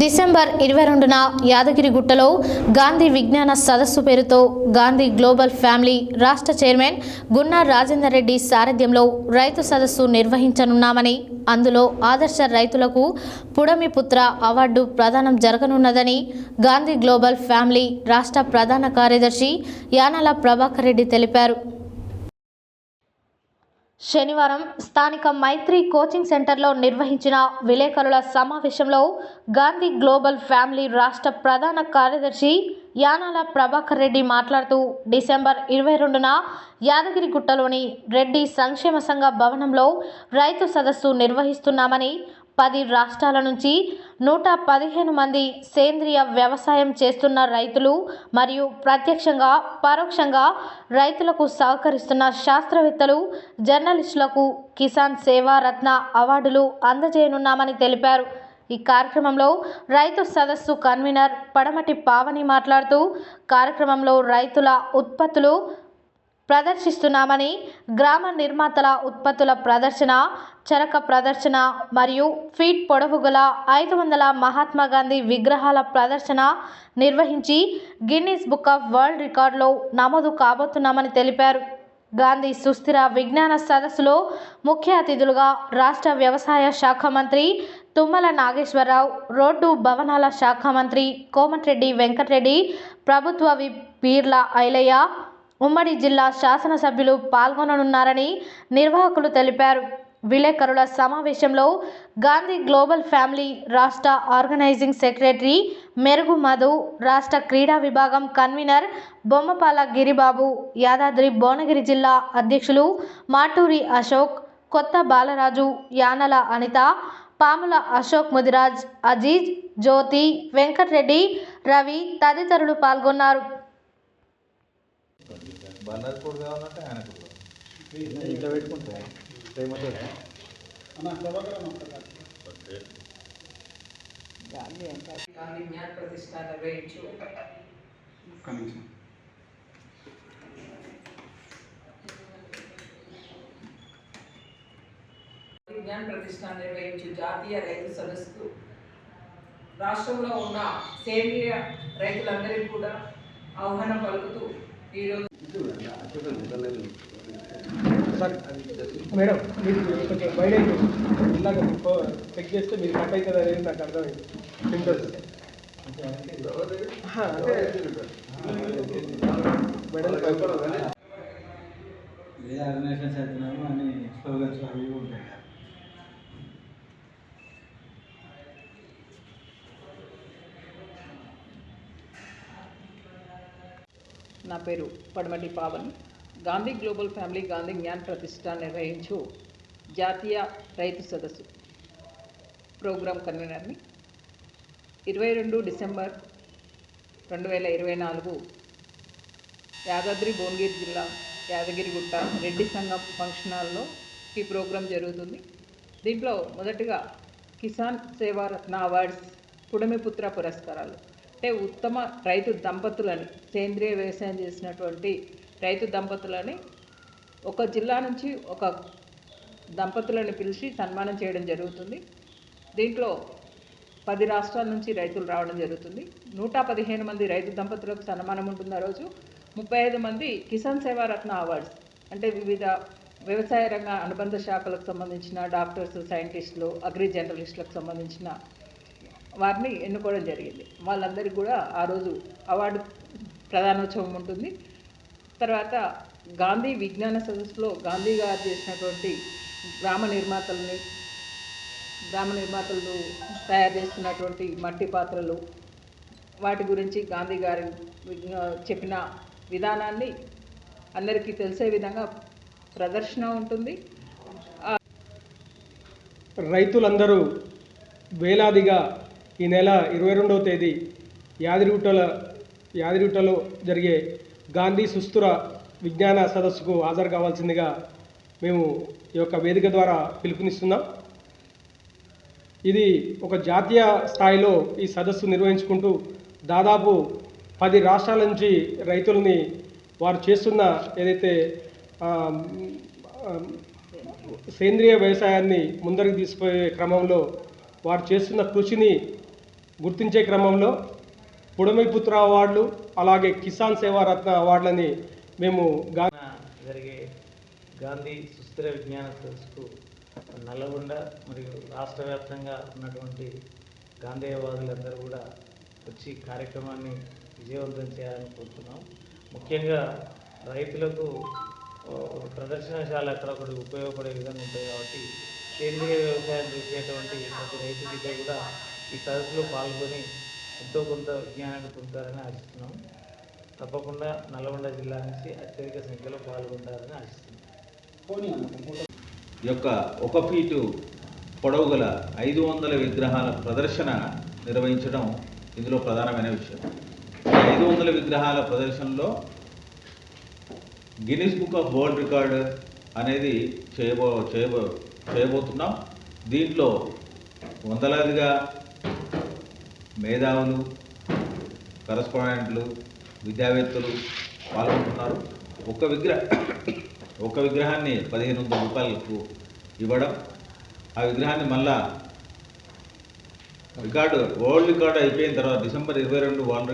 December ఇరవై రెండున యాదగిరిగుట్టలో గాంధీ విజ్ఞాన సదస్సు పేరుతో గాంధీ గ్లోబల్ ఫ్యామిలీ రాష్ట్ర చైర్మన్ గున్నా రాజేందర్ రెడ్డి సారథ్యంలో రైతు సదస్సు నిర్వహించనున్నామని అందులో ఆదర్శ రైతులకు పుడమి పుత్ర అవార్డు ప్రదానం జరగనున్నదని గాంధీ గ్లోబల్ ఫ్యామిలీ రాష్ట్ర ప్రధాన కార్యదర్శి యానాల ప్రభాకర్ రెడ్డి తెలిపారు. శనివారం స్థానిక మైత్రి కోచింగ్ సెంటర్లో నిర్వహించిన విలేకరుల సమావేశంలో గాంధీ గ్లోబల్ ఫ్యామిలీ రాష్ట్ర ప్రధాన కార్యదర్శి యానాల ప్రభాకర్ రెడ్డి మాట్లాడుతూ డిసెంబర్ ఇరవై రెండున యాదగిరిగుట్టలోని రెడ్డి సంక్షేమ సంఘ భవనంలో రైతు సదస్సు నిర్వహిస్తున్నామని పది రాష్ట్రాల నుంచి నూట పదిహేను మంది సేంద్రియ వ్యవసాయం చేస్తున్న రైతులు మరియు ప్రత్యక్షంగా పరోక్షంగా రైతులకు సహకరిస్తున్న శాస్త్రవేత్తలు జర్నలిస్టులకు కిసాన్ సేవా రత్న అవార్డులు అందజేయనున్నామని తెలిపారు. ఈ కార్యక్రమంలో రైతు సదస్సు కన్వీనర్ పడమటి పావని మాట్లాడుతూ కార్యక్రమంలో రైతుల ఉత్పత్తులు ప్రదర్శిస్తున్నామని గ్రామ నిర్మాతల ఉత్పత్తుల ప్రదర్శన చరక ప్రదర్శన మరియు ఫీట్ పొడవు గల ఐదు వందల మహాత్మా గాంధీ విగ్రహాల ప్రదర్శన నిర్వహించి గిన్నీస్ బుక్ ఆఫ్ వరల్డ్ రికార్డులో నమోదు కాబోతున్నామని తెలిపారు. గాంధీ సుస్థిర విజ్ఞాన సదస్సులో ముఖ్య అతిథులుగా రాష్ట్ర వ్యవసాయ శాఖ మంత్రి తుమ్మల నాగేశ్వరరావు రోడ్డు భవనాల శాఖ మంత్రి కోమటిరెడ్డి వెంకటరెడ్డి ప్రభుత్వ విప్ పీర్ల ఐలయ్య ఉమ్మడి జిల్లా శాసనసభ్యులు పాల్గొననున్నారని నిర్వాహకులు తెలిపారు. విలేకరుల సమావేశంలో గాంధీ గ్లోబల్ ఫ్యామిలీ రాష్ట్ర ఆర్గనైజింగ్ సెక్రటరీ మెరుగు మధు రాష్ట్ర క్రీడా విభాగం కన్వీనర్ బొమ్మపాల గిరిబాబు యాదాద్రి భువనగిరి జిల్లా అధ్యక్షులు మాటూరి అశోక్ కొత్త బాలరాజు యానల అనిత పాముల అశోక్ ముదిరాజ్ అజీజ్ జ్యోతి వెంకట్రెడ్డి రవి తదితరులు పాల్గొన్నారు. బన్నర్ కూడా కావాలంటే ఆయన కూడా. ఇంట్లో పెట్టుకుంటే ప్రేమతో గాంధీ జ్ఞాన ప్రతిష్ట నిర్వహించు జాతీయ రైతు సదస్సు. రాష్ట్రంలో ఉన్న సేంద్రియ రైతులందరికీ కూడా ఆహ్వానం పలుకుతూ ఈరోజు మేడం మీరు కొంచెం బయట ఇలాగ చెక్ చేస్తే మీరు కట్ అవుతుంది అనేది నాకు అర్థమైంది. మేడం వేరే ఆర్గనైజేషన్స్ వెళ్తున్నాము అని స్లోగన్స్ అవి ఉంటాయి నా పేరు పడమటి పావన్. గాంధీ గ్లోబల్ ఫ్యామిలీ గాంధీ జ్ఞాన్ ప్రతిష్ట నిర్వహించు జాతీయ రైతు సదస్సు ప్రోగ్రాం కన్వీనర్ని. ఇరవై రెండు డిసెంబర్ రెండు వేల ఇరవై నాలుగు యాదాద్రి భువనగిరి జిల్లా యాదగిరిగుట్ట రెడ్డి సంఘం ఫంక్షన్ హాల్లో ఈ ప్రోగ్రాం జరుగుతుంది. దీంట్లో మొదటిగా కిసాన్ సేవారత్న అవార్డ్స్ పుడమిపుత్ర పురస్కారాలు అంటే ఉత్తమ రైతు దంపతులని సేంద్రియ వ్యవసాయం చేసినటువంటి రైతు దంపతులని ఒక జిల్లా నుంచి ఒక దంపతులను పిలిచి సన్మానం చేయడం జరుగుతుంది. దీంట్లో పది రాష్ట్రాల నుంచి రైతులు రావడం జరుగుతుంది. నూట పదిహేను మంది రైతు దంపతులకు సన్మానం ఉంటుంది ఆ రోజు. ముప్పై ఐదు మంది కిసాన్ సేవారత్న అవార్డ్స్ అంటే వివిధ వ్యవసాయ రంగ అనుబంధ శాఖలకు సంబంధించిన డాక్టర్స్ సైంటిస్టులు అగ్రి జర్నలిస్టులకు సంబంధించిన వారిని ఎన్నుకోవడం జరిగింది. వాళ్ళందరికీ కూడా ఆ రోజు అవార్డు ప్రధానోత్సవం ఉంటుంది. తర్వాత గాంధీ విజ్ఞాన సదస్సులో గాంధీ గారు చేసినటువంటి గ్రామ నిర్మాతలని గ్రామ నిర్మాతలు తయారు చేస్తున్నటువంటి మట్టి పాత్రలు వాటి గురించి గాంధీ గారి చెప్పిన విధానాన్ని అందరికీ తెలిసే విధంగా ప్రదర్శన ఉంటుంది. రైతులందరూ వేలాదిగా ఈ నెల ఇరవై రెండవ తేదీ యాదిరిగుట్టల యాదిరిగుట్టలో జరిగే గాంధీ సుస్థుర విజ్ఞాన సదస్సుకు హాజరు కావాల్సిందిగా మేము ఈ యొక్క వేదిక ద్వారా పిలుపునిస్తున్నాం. ఇది ఒక జాతీయ స్థాయిలో ఈ సదస్సు నిర్వహించుకుంటూ దాదాపు పది రాష్ట్రాల నుంచి రైతులని వారు చేస్తున్న ఏదైతే సేంద్రియ వ్యవసాయాన్ని ముందరికి తీసుకుపోయే క్రమంలో వారు చేస్తున్న కృషిని గుర్తించే క్రమంలో పుడమిపుత్ర అవార్డులు అలాగే కిసాన్ సేవా రత్న అవార్డులని మేము గా జరిగే గాంధీ సుస్థిర విజ్ఞాన సదస్సుకు నల్లగొండ మరియు రాష్ట్ర వ్యాప్తంగా ఉన్నటువంటి గాంధేయవాదులందరూ కూడా వచ్చి కార్యక్రమాన్ని విజయవంతం చేయాలని కోరుతున్నాం. ముఖ్యంగా రైతులకు ప్రదర్శనశాల అక్కడ ఒకటి ఉపయోగపడే విధంగా ఉంటుంది కాబట్టి సేంద్రియ వ్యవసాయం చేసేటువంటి ప్రతి రైతు బిడ్డ కూడా ఈ సదస్సులో పాల్గొని ఎంతో కొంత విజ్ఞానాన్ని పొందుతారని ఆశిస్తున్నాం. తప్పకుండా నల్గొండ జిల్లా నుంచి అత్యధిక సంఖ్యలో పాల్గొంటారని ఆశిస్తున్నాం. ఈ యొక్క ఒక ఫీటు పొడవు గల ఐదు వందల విగ్రహాల ప్రదర్శన నిర్వహించడం ఇందులో ప్రధానమైన విషయం. ఐదు వందల విగ్రహాల ప్రదర్శనలో Guinness book of world record అనేది చేయబో చేయబో చేయబోతున్నాం. దీంట్లో వందలాదిగా మేధావులు కరస్పాండెంట్లు విద్యావేత్తలు పాల్గొంటున్నారు. ఒక విగ్రహ ఒక విగ్రహాన్ని పదిహేను వందల రూపాయలకు ఇవ్వడం ఆ విగ్రహాన్ని మళ్ళా రికార్డు వరల్డ్ రికార్డు అయిపోయిన తర్వాత డిసెంబర్ ఇరవై రెండు వరల్డ్ రికార్డు